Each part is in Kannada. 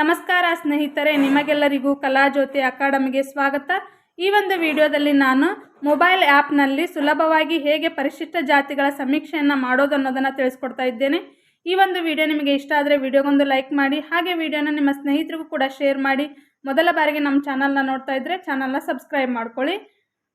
ನಮಸ್ಕಾರ ಸ್ನೇಹಿತರೆ, ನಿಮಗೆಲ್ಲರಿಗೂ ಕಲಾಜ್ಯೋತಿ ಅಕಾಡೆಮಿಗೆ ಸ್ವಾಗತ. ಈ ಒಂದು ವಿಡಿಯೋದಲ್ಲಿ ನಾನು ಮೊಬೈಲ್ ಆ್ಯಪ್ನಲ್ಲಿ ಸುಲಭವಾಗಿ ಹೇಗೆ ಪರಿಶಿಷ್ಟ ಜಾತಿಗಳ ಸಮೀಕ್ಷೆಯನ್ನು ಮಾಡೋದು ಅನ್ನೋದನ್ನು ತಿಳಿಸ್ಕೊಡ್ತಾ ಇದ್ದೇನೆ. ಈ ಒಂದು ವಿಡಿಯೋ ನಿಮಗೆ ಇಷ್ಟ ಆದರೆ ವಿಡಿಯೋಗೊಂದು ಲೈಕ್ ಮಾಡಿ, ಹಾಗೆ ವಿಡಿಯೋನ ನಿಮ್ಮ ಸ್ನೇಹಿತರಿಗೂ ಕೂಡ ಶೇರ್ ಮಾಡಿ. ಮೊದಲ ಬಾರಿಗೆ ನಮ್ಮ ಚಾನಲ್ನ ನೋಡ್ತಾ ಇದ್ದರೆ ಚಾನಲ್ನ ಸಬ್ಸ್ಕ್ರೈಬ್ ಮಾಡ್ಕೊಳ್ಳಿ.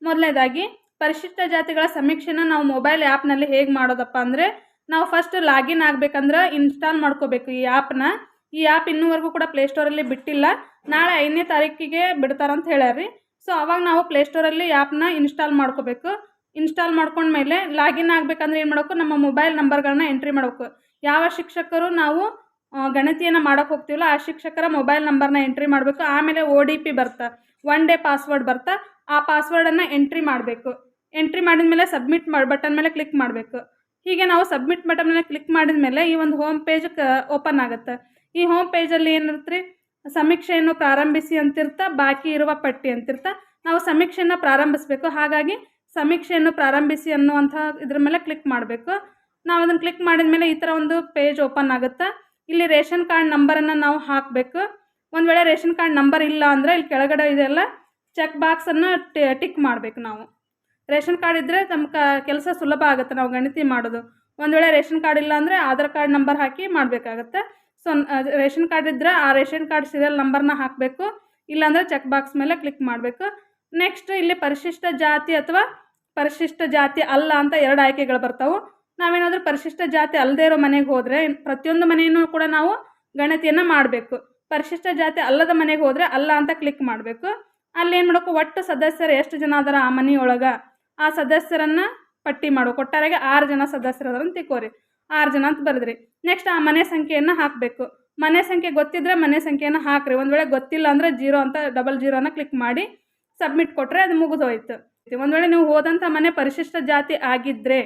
ಮೊದಲನೇದಾಗಿ, ಪರಿಶಿಷ್ಟ ಜಾತಿಗಳ ಸಮೀಕ್ಷೆನ ನಾವು ಮೊಬೈಲ್ ಆ್ಯಪ್ನಲ್ಲಿ ಹೇಗೆ ಮಾಡೋದಪ್ಪ ಅಂದರೆ, ನಾವು ಫಸ್ಟ್ ಲಾಗಿನ್ ಆಗಬೇಕಂದ್ರೆ ಇನ್ಸ್ಟಾಲ್ ಮಾಡ್ಕೋಬೇಕು ಈ ಆ್ಯಪ್ನ ಈ ಆ್ಯಪ್ ಇನ್ನೂವರೆಗೂ ಕೂಡ ಪ್ಲೇಸ್ಟೋರಲ್ಲಿ ಬಿಟ್ಟಿಲ್ಲ. ನಾಳೆ ಐದನೇ ತಾರೀಕಿಗೆ ಬಿಡ್ತಾರಂತ ಹೇಳ್ಯಾರ್ರಿ. ಸೊ ಅವಾಗ ನಾವು ಪ್ಲೇಸ್ಟೋರಲ್ಲಿ ಆ್ಯಪ್ನ ಇನ್ಸ್ಟಾಲ್ ಮಾಡ್ಕೋಬೇಕು. ಇನ್ಸ್ಟಾಲ್ ಮಾಡ್ಕೊಂಡ್ಮೇಲೆ ಲಾಗಿನ್ ಆಗಬೇಕಂದ್ರೆ ಏನು ಮಾಡಬೇಕು? ನಮ್ಮ ಮೊಬೈಲ್ ನಂಬರ್ಗಳನ್ನ ಎಂಟ್ರಿ ಮಾಡಬೇಕು. ಯಾವ ಶಿಕ್ಷಕರು ನಾವು ಗಣತಿಯನ್ನು ಮಾಡೋಕೆ ಹೋಗ್ತೀವಲ್ಲ, ಆ ಶಿಕ್ಷಕರ ಮೊಬೈಲ್ ನಂಬರ್ನ ಎಂಟ್ರಿ ಮಾಡಬೇಕು. ಆಮೇಲೆ ಒ ಡಿ ಪಿ ಬರ್ತಾ. ಒನ್ ಡೇ ಪಾಸ್ವರ್ಡ್ ಬರ್ತಾ. ಆ ಪಾಸ್ವರ್ಡನ್ನು ಎಂಟ್ರಿ ಮಾಡಬೇಕು. ಎಂಟ್ರಿ ಮಾಡಿದ ಮೇಲೆ ಸಬ್ಮಿಟ್ ಮಾಡಿ ಬಟನ್ ಮೇಲೆ ಕ್ಲಿಕ್ ಮಾಡಬೇಕು. ಹೀಗೆ ನಾವು ಸಬ್ಮಿಟ್ ಬಟನ್ ಮೇಲೆ ಕ್ಲಿಕ್ ಮಾಡಿದ ಮೇಲೆ ಈ ಒಂದು ಹೋಮ್ ಪೇಜ್ ಓಪನ್ ಆಗುತ್ತೆ. ಈ ಹೋಮ್ ಪೇಜಲ್ಲಿ ಏನಿರುತ್ತೆ ರೀ ಸಮೀಕ್ಷೆಯನ್ನು ಪ್ರಾರಂಭಿಸಿ ಅಂತಿರ್ತ, ಬಾಕಿ ಇರುವ ಪಟ್ಟಿ ಅಂತಿರ್ತ. ನಾವು ಸಮೀಕ್ಷೆಯನ್ನು ಪ್ರಾರಂಭಿಸಬೇಕು. ಹಾಗಾಗಿ ಸಮೀಕ್ಷೆಯನ್ನು ಪ್ರಾರಂಭಿಸಿ ಅನ್ನುವಂಥ ಇದ್ರ ಮೇಲೆ ಕ್ಲಿಕ್ ಮಾಡಬೇಕು. ನಾವು ಅದನ್ನು ಕ್ಲಿಕ್ ಮಾಡಿದ ಮೇಲೆ ಈ ಥರ ಒಂದು ಪೇಜ್ ಓಪನ್ ಆಗುತ್ತೆ? ಇಲ್ಲಿ ರೇಷನ್ ಕಾರ್ಡ್ ನಂಬರನ್ನು ನಾವು ಹಾಕಬೇಕು. ಒಂದು ವೇಳೆ ರೇಷನ್ ಕಾರ್ಡ್ ನಂಬರ್ ಇಲ್ಲ ಅಂದರೆ ಇಲ್ಲಿ ಕೆಳಗಡೆ ಇದೆಲ್ಲ ಚೆಕ್ ಬಾಕ್ಸನ್ನು ಟಿಕ್ ಮಾಡಬೇಕು ನಾವು. ರೇಷನ್ ಕಾರ್ಡ್ ಇದ್ದರೆ ನಮ್ಮ ಕೆಲಸ ಸುಲಭ ಆಗುತ್ತೆ ನಾವು ಗಣತಿ ಮಾಡೋದು. ಒಂದು ವೇಳೆ ರೇಷನ್ ಕಾರ್ಡ್ ಇಲ್ಲ ಅಂದರೆ ಆಧಾರ್ ಕಾರ್ಡ್ ನಂಬರ್ ಹಾಕಿ ಮಾಡಬೇಕಾಗತ್ತೆ. ಸೊ ರೇಷನ್ ಕಾರ್ಡ್ ಇದ್ದರೆ ಆ ರೇಷನ್ ಕಾರ್ಡ್ ಸೀರಿಯಲ್ ನಂಬರ್ನ ಹಾಕಬೇಕು. ಇಲ್ಲಾಂದರೆ ಚೆಕ್ ಬಾಕ್ಸ್ ಮೇಲೆ ಕ್ಲಿಕ್ ಮಾಡಬೇಕು. ನೆಕ್ಸ್ಟ್ ಇಲ್ಲಿ ಪರಿಶಿಷ್ಟ ಜಾತಿ ಅಥವಾ ಪರಿಶಿಷ್ಟ ಜಾತಿ ಅಲ್ಲ ಅಂತ ಎರಡು ಆಯ್ಕೆಗಳು ಬರ್ತಾವೆ. ನಾವೇನಾದರೂ ಪರಿಶಿಷ್ಟ ಜಾತಿ ಅಲ್ಲದೆ ಇರೋ ಮನೆಗೆ ಹೋದರೆ ಪ್ರತಿಯೊಂದು ಮನೆಯೂ ಕೂಡ ನಾವು ಗಣತಿಯನ್ನು ಮಾಡಬೇಕು. ಪರಿಶಿಷ್ಟ ಜಾತಿ ಅಲ್ಲದ ಮನೆಗೆ ಹೋದರೆ ಅಲ್ಲ ಅಂತ ಕ್ಲಿಕ್ ಮಾಡಬೇಕು. ಅಲ್ಲಿ ಏನು ಮಾಡಬೇಕು? ಒಟ್ಟು ಸದಸ್ಯರು ಎಷ್ಟು ಜನ ಅದಾರ ಆ ಮನೆಯೊಳಗೆ? ಆ ಸದಸ್ಯರನ್ನು ಪಟ್ಟಿ ಮಾಡು ಕೊಟ್ಟಾರೆಗೆ ಆರು ಜನ ಸದಸ್ಯರು ಅದಾರ ಅಂತ ತಿಳ್ಕೋರಿ. ಆರು ಜನ ಅಂತ ಬರೆದ್ರಿ. ನೆಕ್ಸ್ಟ್ ಆ ಮನೆ ಸಂಖ್ಯೆಯನ್ನು ಹಾಕಬೇಕು. ಮನೆ ಸಂಖ್ಯೆ ಗೊತ್ತಿದ್ರೆ ಮನೆ ಸಂಖ್ಯೆಯನ್ನು ಹಾಕ್ರಿ. ಒಂದು ವೇಳೆ ಗೊತ್ತಿಲ್ಲ ಅಂದರೆ ಜೀರೋ ಅಂತ ಡಬಲ್ ಜೀರೋನ ಕ್ಲಿಕ್ ಮಾಡಿ ಸಬ್ಮಿಟ್ ಕೊಟ್ಟರೆ ಅದು ಮುಗಿದೋಯ್ತು. ಒಂದು ವೇಳೆ ನೀವು ಹೋದಂಥ ಮನೆ ಪರಿಶಿಷ್ಟ ಜಾತಿ ಆಗಿದ್ದರೆ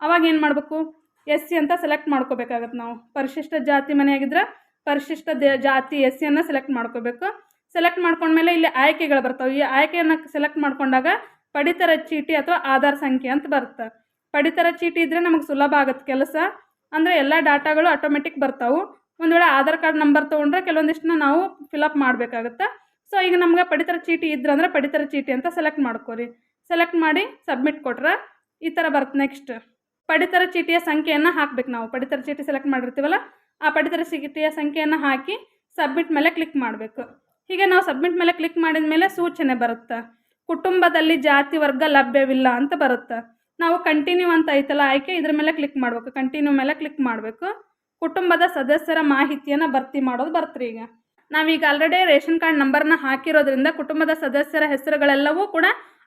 ಅವಾಗ ಏನು ಮಾಡಬೇಕು? ಎಸ್ ಸಿ ಅಂತ ಸೆಲೆಕ್ಟ್ ಮಾಡ್ಕೋಬೇಕಾಗತ್ತೆ ನಾವು. ಪರಿಶಿಷ್ಟ ಜಾತಿ ಮನೆಯಾಗಿದ್ರೆ ಪರಿಶಿಷ್ಟ ದ- ಜಾತಿ ಎಸ್ ಸಿಯನ್ನು ಸೆಲೆಕ್ಟ್ ಮಾಡ್ಕೋಬೇಕು. ಸೆಲೆಕ್ಟ್ ಮಾಡ್ಕೊಂಡ್ಮೇಲೆ ಇಲ್ಲಿ ಆಯ್ಕೆಗಳು ಬರ್ತಾವೆ. ಈ ಆಯ್ಕೆಯನ್ನು ಸೆಲೆಕ್ಟ್ ಮಾಡ್ಕೊಂಡಾಗ ಪಡಿತರ ಚೀಟಿ ಅಥವಾ ಆಧಾರ್ ಸಂಖ್ಯೆ ಅಂತ ಬರುತ್ತೆ. ಪಡಿತರ ಚೀಟಿ ಇದ್ದರೆ ನಮಗೆ ಸುಲಭ ಆಗುತ್ತೆ ಕೆಲಸ. ಅಂದರೆ ಎಲ್ಲ ಡಾಟಾಗಳು ಆಟೋಮೆಟಿಕ್ ಬರ್ತಾವೆ. ಒಂದು ವೇಳೆ ಆಧಾರ್ ಕಾರ್ಡ್ ನಂಬರ್ ತೊಗೊಂಡ್ರೆ ಕೆಲವೊಂದಿಷ್ಟನ್ನ ನಾವು ಫಿಲಪ್ ಮಾಡಬೇಕಾಗುತ್ತೆ. ಸೊ ಈಗ ನಮಗೆ ಪಡಿತರ ಚೀಟಿ ಇದ್ರೆ ಅಂದರೆ ಪಡಿತರ ಚೀಟಿ ಅಂತ ಸೆಲೆಕ್ಟ್ ಮಾಡ್ಕೋರಿ. ಸೆಲೆಕ್ಟ್ ಮಾಡಿ ಸಬ್ಮಿಟ್ ಕೊಟ್ರೆ ಈ ಥರ ಬರುತ್ತೆ ನೆಕ್ಸ್ಟ್ ಪಡಿತರ ಚೀಟಿಯ ಸಂಖ್ಯೆಯನ್ನು ಹಾಕ್ಬೇಕು ನಾವು. ಪಡಿತರ ಚೀಟಿ ಸೆಲೆಕ್ಟ್ ಮಾಡಿರ್ತೀವಲ್ಲ, ಆ ಪಡಿತರ ಚೀಟಿಯ ಸಂಖ್ಯೆಯನ್ನು ಹಾಕಿ ಸಬ್ಮಿಟ್ ಮೇಲೆ ಕ್ಲಿಕ್ ಮಾಡಬೇಕು. ಹೀಗೆ ನಾವು ಸಬ್ಮಿಟ್ ಮೇಲೆ ಕ್ಲಿಕ್ ಮಾಡಿದ ಮೇಲೆ ಸೂಚನೆ ಬರುತ್ತೆ. ಕುಟುಂಬದಲ್ಲಿ ಜಾತಿ ವರ್ಗ ಲಭ್ಯವಿಲ್ಲ ಅಂತ ಬರುತ್ತೆ. ನಾವು ಕಂಟಿನ್ಯೂ ಅಂತ ಐತಲ್ಲ, ಆಯ್ಕೆ ಇದ್ರ ಮೇಲೆ ಕ್ಲಿಕ್ ಮಾಡಬೇಕು. ಕಂಟಿನ್ಯೂ ಮೇಲೆ ಕ್ಲಿಕ್ ಮಾಡಬೇಕು. ಕುಟುಂಬದ ಸದಸ್ಯರ ಮಾಹಿತಿಯನ್ನು ಭರ್ತಿ ಮಾಡೋದು ಬರ್ತ್ರಿ ಈಗ. ನಾವೀಗ ಆಲ್ರೆಡಿ ರೇಷನ್ ಕಾರ್ಡ್ ನಂಬರ್ನ ಹಾಕಿರೋದ್ರಿಂದ ಕುಟುಂಬದ ಸದಸ್ಯರ ಹೆಸರುಗಳೆಲ್ಲವೂ ಕೂಡ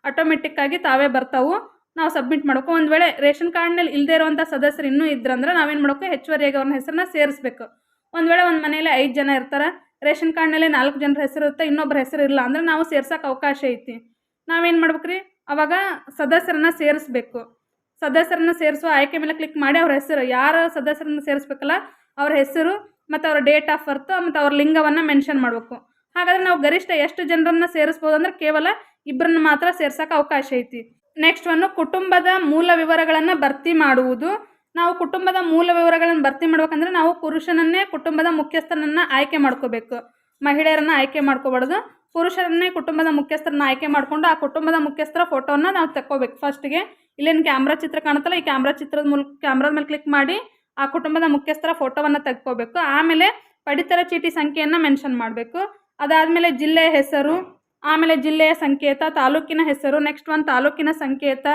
ಆಟೋಮೆಟಿಕ್ಕಾಗಿ ತಾವೇ ಬರ್ತಾವು. ನಾವು ಸಬ್ಮಿಟ್ ಮಾಡಬೇಕು. ಒಂದು ವೇಳೆ ರೇಷನ್ ಕಾರ್ಡ್ನಲ್ಲಿ ಇಲ್ಲದೇ ಇರುವಂಥ ಸದಸ್ಯರು ಇನ್ನೂ ಇದ್ರಂದ್ರೆ ನಾವೇನು ಮಾಡಬೇಕು? ಹೆಚ್ಚುವರಿಯಾಗಿ ಅವ್ರನ್ನ ಹೆಸರನ್ನ ಸೇರಿಸ್ಬೇಕು. ಒಂದು ವೇಳೆ ಒಂದು ಮನೆಯಲ್ಲಿ ಐದು ಜನ ಇರ್ತಾರೆ. ರೇಷನ್ ಕಾರ್ಡ್ನಲ್ಲಿ ನಾಲ್ಕು ಜನರ ಹೆಸರು ಇರುತ್ತೆ ಇನ್ನೊಬ್ಬರ ಹೆಸರು ಇಲ್ಲ ಅಂದ್ರೆ ನಾವು ಸೇರ್ಸೋಕೆ ಅವಕಾಶ ಐತಿ. ನಾವೇನು ಮಾಡ್ಬೇಕ್ರಿ? ಅವಾಗ ಸದಸ್ಯರನ್ನು ಸೇರಿಸ್ಬೇಕು. ಸದಸ್ಯರನ್ನು ಸೇರಿಸುವ ಆಯ್ಕೆ ಮೇಲೆ ಕ್ಲಿಕ್ ಮಾಡಿ ಅವ್ರ ಹೆಸರು. ಯಾರ ಸದಸ್ಯರನ್ನು ಸೇರಿಸ್ಬೇಕಲ್ಲ, ಅವ್ರ ಹೆಸರು ಮತ್ತು ಅವ್ರ ಡೇಟ್ ಆಫ್ ಬರ್ತ್ ಮತ್ತು ಅವ್ರ ಲಿಂಗವನ್ನು ಮೆನ್ಷನ್ ಮಾಡಬೇಕು. ಹಾಗಾದ್ರೆ ನಾವು ಗರಿಷ್ಠ ಎಷ್ಟು ಜನರನ್ನು ಸೇರಿಸ್ಬೋದು ಅಂದ್ರೆ ಕೇವಲ ಇಬ್ಬರನ್ನ ಮಾತ್ರ ಸೇರ್ಸೋಕೆ ಅವಕಾಶ ಐತಿ. ನೆಕ್ಸ್ಟ್ ಒಂದು ಕುಟುಂಬದ ಮೂಲ ವಿವರಗಳನ್ನು ಭರ್ತಿ ಮಾಡುವುದು. ನಾವು ಕುಟುಂಬದ ಮೂಲ ವಿವರಗಳನ್ನು ಭರ್ತಿ ಮಾಡ್ಬೇಕಂದ್ರೆ ನಾವು ಪುರುಷನನ್ನೇ ಕುಟುಂಬದ ಮುಖ್ಯಸ್ಥನನ್ನು ಆಯ್ಕೆ ಮಾಡ್ಕೋಬೇಕು. ಮಹಿಳೆಯರನ್ನ ಆಯ್ಕೆ ಮಾಡ್ಕೋಬಾರ್ದು. ಪುರುಷರನ್ನೇ ಕುಟುಂಬದ ಮುಖ್ಯಸ್ಥರನ್ನ ಆಯ್ಕೆ ಮಾಡಿಕೊಂಡು ಆ ಕುಟುಂಬದ ಮುಖ್ಯಸ್ಥರ ಫೋಟೋನ ನಾವು ತಕ್ಕೋಬೇಕು. ಫಸ್ಟ್ಗೆ ಇಲ್ಲೇನು ಕ್ಯಾಮ್ರಾ ಚಿತ್ರ ಕಾಣುತ್ತಲ್ಲ, ಈ ಕ್ಯಾಮ್ರಾ ಚಿತ್ರದ ಮೂಲಕ ಕ್ಯಾಮ್ರಾದ ಮೇಲೆ ಕ್ಲಿಕ್ ಮಾಡಿ ಆ ಕುಟುಂಬದ ಮುಖ್ಯಸ್ಥರ ಫೋಟೋವನ್ನು ತೆಗ್ಕೋಬೇಕು ಆಮೇಲೆ ಪಡಿತರ ಚೀಟಿ ಸಂಖ್ಯೆಯನ್ನು ಮೆನ್ಷನ್ ಮಾಡಬೇಕು. ಅದಾದಮೇಲೆ ಜಿಲ್ಲೆಯ ಹೆಸರು, ಆಮೇಲೆ ಜಿಲ್ಲೆಯ ಸಂಕೇತ, ತಾಲೂಕಿನ ಹೆಸರು ನೆಕ್ಸ್ಟ್ ಒಂದು ತಾಲೂಕಿನ ಸಂಕೇತ,